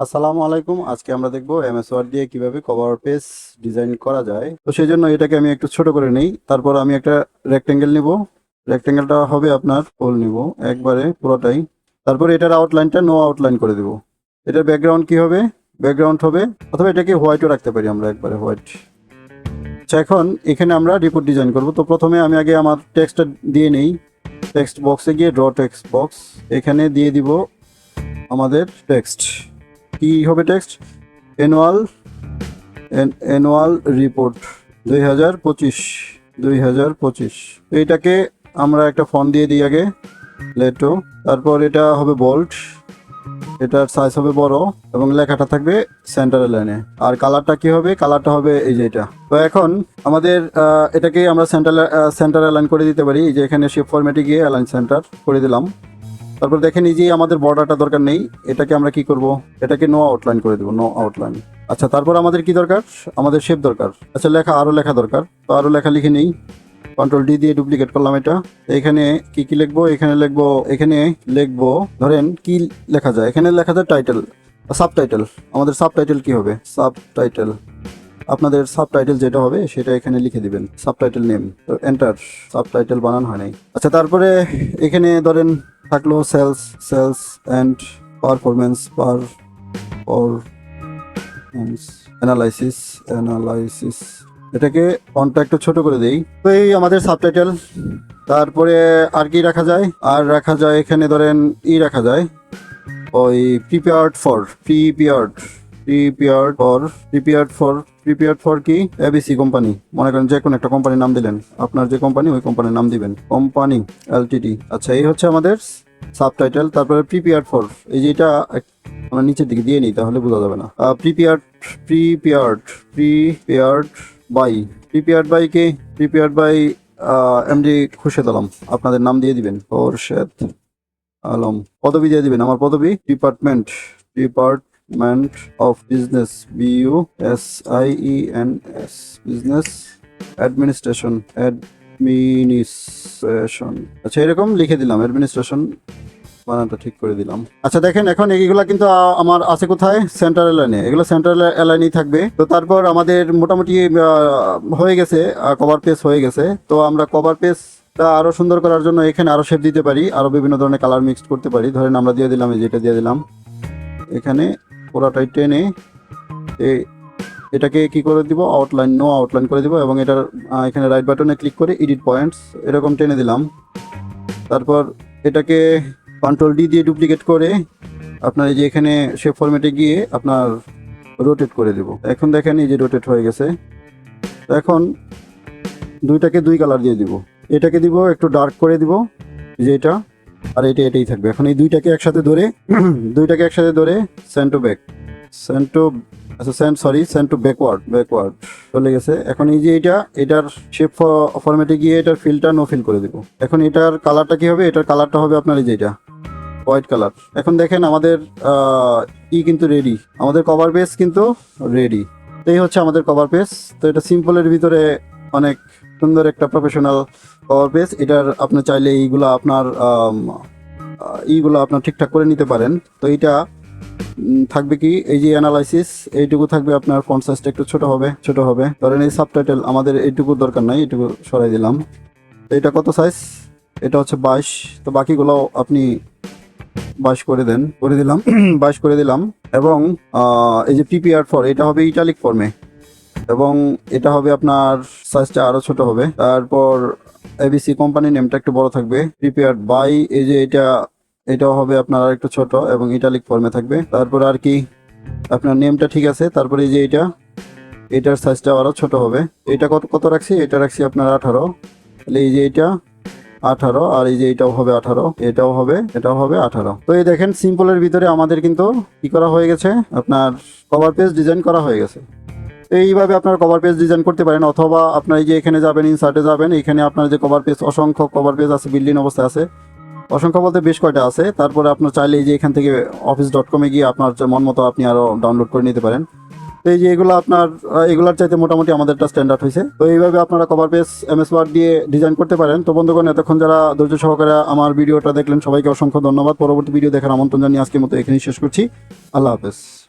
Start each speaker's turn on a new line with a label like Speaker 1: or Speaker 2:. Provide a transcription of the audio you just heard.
Speaker 1: আসসালামু আলাইকুম। আজকে আমরা দেখব এমএস ওয়ার্ড দিয়ে কীভাবে কভার পেজ ডিজাইন করা যায়। তো সেই জন্য এটাকে আমি একটু ছোট করে নেই। তারপর আমি একটা রেক্টেঙ্গেল নিব। রেক্টেঙ্গেলটা হবে আপনার ফুল নিব। একবারে পুরোটাই। তারপর এটার আউটলাইনটা নো আউটলাইন করে দেব। এটার ব্যাকগ্রাউন্ড কি হবে? ব্যাকগ্রাউন্ড হবে অথবা এটাকে হোয়াইটও রাখতে পারি আমরা একবারে হোয়াইট আচ্ছা এখন এখানে আমরা রিপোর্ট ডিজাইন করব। তো প্রথমে আমি আগে আমার টেক্সটটা দিয়ে নেই। টেক্সট বক্সে গিয়ে ড্র টেক্সট বক্স এখানে দিয়ে দিব আমাদের টেক্সট কি হবে টেক্সট অ্যানুয়াল অ্যানুয়াল রিপোর্ট দুই হাজার পঁচিশ, দুই হাজার পঁচিশ। এইটাকে আমরা একটা ফোন দিয়ে দিই আগে লেটো তারপর এটা হবে বোল্ট এটার সাইজ হবে বড় এবং লেখাটা থাকবে সেন্টার লাইনে আর কালারটা কি হবে? কালারটা হবে এই যে এটা। তো এখন আমাদের এটাকে আমরা সেন্টার সেন্টার অ্যালাইন করে দিতে পারি। যে এখানে শিপ ফরম্যাটে গিয়ে অ্যালাইন সেন্টার করে দিলাম। তারপর দেখেন এই যে আমাদের বর্ডারটা দরকার নেই। এটাকে আমরা কি করব? এটাকে নো আউটলাইন করে দেবো নো আউটলাইন আচ্ছা তারপর আমাদের কি দরকার? আমাদের শেপ দরকার। আচ্ছা লেখা, আরও লেখা দরকার। তো আরও লেখা লিখে নেই। কন্ট্রোল ডি দিয়ে ডুপ্লিকেট করলাম এটা। এখানে কি কি লিখব? এখানে লিখব এখানে লিখব। ধরেন কি লেখা যায়? এখানে লেখা যায় টাইটেল সাব টাইটেল আমাদের সাব টাইটেল কি হবে? সাব টাইটেল আপনাদের সাব টাইটেল যেটা হবে, সেটা এখানে লিখে দিবেন। Subtitle name enter subtitle বানান হয় নাই। আচ্ছা তারপরে এখানে ধরেন থাকল sales sales and performance per or analysis analysis এটাকে ফন্টটা একটু ছোট করে দেই। তো এই আমাদের সাবটাইটেল তারপরে আর কি রাখা যায়? আর রাখা যায় এখানে ধরেন ই রাখা যায়। ওই prepared for prepared prepared for prepared for prepared for কি? এবিসি কোম্পানি মনে করেন যে কোনো একটা কোম্পানির নাম দিলেন। আপনার যে কোম্পানি ওই কোম্পানির নাম দিবেন। কোম্পানি এলটিডি আচ্ছা এই হচ্ছে আমাদের সাবটাইটেল তারপরে প্রিপেয়ার্ড ফর এই যে এটা আমরা নিচের দিকে দিয়ে নিই, তাহলে বোঝা যাবে না। Prepared prepared prepared by prepared by K? Prepared by MD Khurshed Alam. আপনাদের নাম দিয়ে দিবেন। খোরশেদ আলম। পদবি দিয়ে দিবেন। আমার পদবি department department of business B U S I E N S business administration administration আচ্ছা এরকম লিখে দিলাম অ্যাডমিনিস্ট্রেশন বানানটা ঠিক করে দিলাম। আচ্ছা দেখেন, এখন এইগুলা কিন্তু আমার আছে কোথায়? সেন্ট্রাল লাইনে এগুলো সেন্ট্রাল লাইনেই থাকবে। তো তারপর আমাদের মোটামুটি হয়ে গেছে কভার পেজ হয়ে গেছে। তো আমরা কভার পেজ তা আরও সুন্দর করার জন্য এখানে আরও শেপ দিতে পারি। আরও বিভিন্ন ধরনের কালার মিক্সড করতে পারি। ধরেন, আমরা দিয়ে দিলাম যেটা দিয়ে দিলাম। এখানে পুরোটাই টেনে এটাকে কি করে দিব? আউটলাইন নো আউটলাইন করে দিব এবং এটার এখানে রাইট বাটনে ক্লিক করে এডিট পয়েন্টস এরকম টেনে দিলাম। তারপর এটাকে কন্ট্রোল ডি দিয়ে ডুপ্লিকেট করে আপনার এই যে এখানে শেপ ফরম্যাটে গিয়ে আপনার রোটেট করে দেব। এখন দেখেন এই যে রোটেট হয়ে গেছে। এখন দুইটাকে দুই কালার দিয়ে দিব। এটাকে দিব, একটু ডার্ক করে দিব, যে এটা। আর এটা, এটাই থাকবে। এখন এই দুইটাকে একসাথে ধরে, দুইটাকে একসাথে ধরে send to back send to আচ্ছা send sorry send to backward backward চলে গেছে। এখন এই যে এটা, এটার শেপ ফরম্যাটে গিয়ে এটার ফিলটা নো ফিল করে দিব। এখন এটার কালারটা কি হবে? এটার কালারটা হবে আপনার এই যে এটা হোয়াইট কালার এখন দেখেন আমাদের ই কিন্তু রেডি আমাদের কভার পেজ কিন্তু রেডি এই হচ্ছে আমাদের কভার পেজ তো এটা সিম্পলের ভিতরে অনেক সুন্দর একটা প্রফেশনাল কভার পেজ এটার আপনি চাইলে এইগুলো আপনার আম, আহ, ইগুলো আপনার ঠিকঠাক করে নিতে পারেন। তো এটা থাকবে কি? এই যে অ্যানালাইসিস এইটুকু থাকবে আপনার ফন্ট সাইজটা একটু ছোট হবে ছোট হবে। ধরেন এই সাবটাইটেল আমাদের এইটুকু দরকার নাই এইটুকু সরাই দিলাম। এটা কত সাইজ এটা হচ্ছে বাইশ। তো বাকিগুলো আপনি বাইশ করে দেন করে দিলাম। বাইশ করে দিলাম। এবং এই যে পিপিআর ফর এটা হবে ইটালিক ফর্মে এবং এটা হবে আপনার সাইজটা আরও ছোট হবে। তারপর এবিসি কোম্পানি নেমটা একটু বড় থাকবে। প্রিপেয়ার বাই এই যে এটা, এটাও হবে আপনার আর একটু ছোট এবং ইটালিক ফর্মে থাকবে। তারপর আর কি, আপনার নেমটা ঠিক আছে। তারপরে এই যে এটা, এটার সাইজটা আরও ছোট হবে। এটা কত কত রাখছি? এটা রাখছি আপনার আঠারো। তাহলে এই যে এটা, আঠারো। আর এই যে এটাও হবে আঠারো। এটাও হবে এটাও হবে আঠারো। তো এই দেখেন সিম্পলের ভিতরে আমাদের কিন্তু কি করা হয়ে গেছে? আপনার কভার পেজ ডিজাইন করা হয়ে গেছে। এইভাবে আপনার কভার পেজ ডিজাইন করতে পারেন, অথবা আপনার এই যে এখানে যাবেন ইনসার্টে যাবেন, এখানে আপনার যে কভার পেজ অসংখ্য কভার পেজ আছে বিল্ডিং অবস্থায় আছে। অসংখ্য বলতে বেশ কয়টা আছে। তারপরে আপনার চাইলে যে এখান থেকে অফিস ডট কমে গিয়ে আপনার মন মতো আপনি আরও ডাউনলোড করে নিতে পারেন। তো এই যে এগুলো আপনার এগুলোর চাইতে মোটামুটি আমাদেরটা স্ট্যান্ডার্ড হয়েছে তো এইভাবে আপনারা কভার পেজ এমএস ওয়ার্ড দিয়ে ডিজাইন করতে পারেন। তো বন্ধুগণ, এতক্ষণ যারা ধৈর্য সহকারে আমার ভিডিওটা দেখলেন, সবাইকে অসংখ্য ধন্যবাদ। পরবর্তী ভিডিও দেখার আমন্ত্রণ জানিয়ে আজকের মতো এখানেই শেষ করছি। আল্লাহ হাফেজ।